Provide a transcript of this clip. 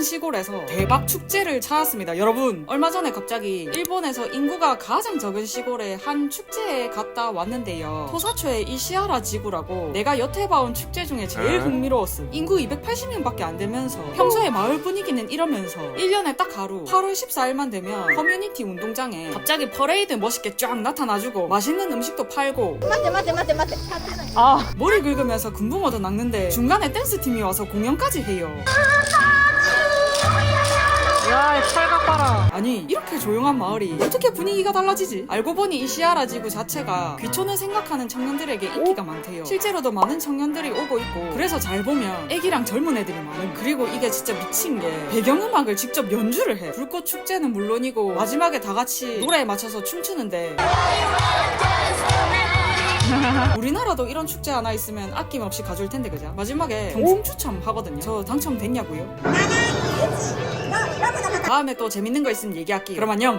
한 시골에서 대박 축제를 찾았습니다. 여러분, 얼마 전에 갑자기 일본에서 인구가 가장 적은 시골에 한 축제에 갔다 왔는데요. 토사초의 이시아라 지구라고 내가 여태 봐온 축제 중에 제일 흥미로웠음. 인구 280명밖에 안 되면서 평소에 어. 마을 분위기는 이러면서 1년에 딱 하루 8월 14일만 되면 커뮤니티 운동장에 갑자기 퍼레이드 멋있게 쫙 나타나주고 맛있는 음식도 팔고 맞대 맞대 맞대 맞대 아 머리 긁으면서 금붕어도 낚는데 중간에 댄스팀이 와서 공연까지 해요. 아니 이렇게 조용한 마을이 어떻게 분위기가 달라지지? 알고 보니 이 시아라 지구 자체가 귀촌을 생각하는 청년들에게 인기가 많대요 실제로도 많은 청년들이 오고 있고 그래서 잘 보면 애기랑 젊은 애들이 많은 그리고 이게 진짜 미친 게 배경음악을 직접 연주를 해 불꽃 축제는 물론이고 마지막에 다 같이 노래에 맞춰서 춤추는데 우리나라도 이런 축제 하나 있으면 아낌없이 가줄 텐데 그죠? 마지막에 경품 추첨 하거든요. 저 당첨됐냐고요? 다음에 또 재밌는 거 있으면 얘기할게요. 그럼 안녕.